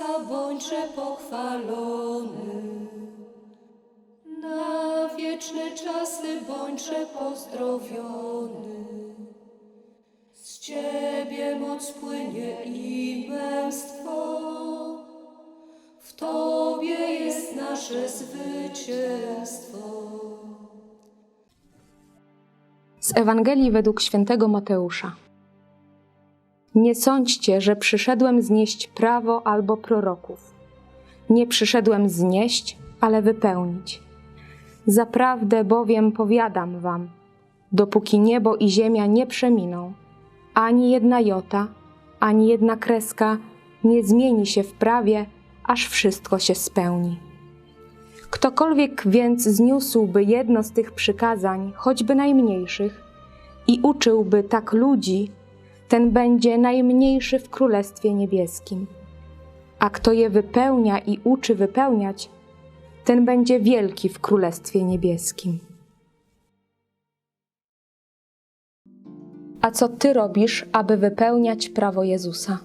Jezusa bądźże pochwalony. Na wieczne czasy bądźże pozdrowiony. Z Ciebie moc płynie i męstwo. W Tobie jest nasze zwycięstwo. Z Ewangelii według świętego Mateusza. Nie sądźcie, że przyszedłem znieść prawo albo proroków. Nie przyszedłem znieść, ale wypełnić. Zaprawdę bowiem powiadam wam, dopóki niebo i ziemia nie przeminą, ani jedna jota, ani jedna kreska nie zmieni się w prawie, aż wszystko się spełni. Ktokolwiek więc zniósłby jedno z tych przykazań, choćby najmniejszych, i uczyłby tak ludzi, ten będzie najmniejszy w Królestwie Niebieskim. A kto je wypełnia i uczy wypełniać, ten będzie wielki w Królestwie Niebieskim. A co ty robisz, aby wypełniać prawo Jezusa?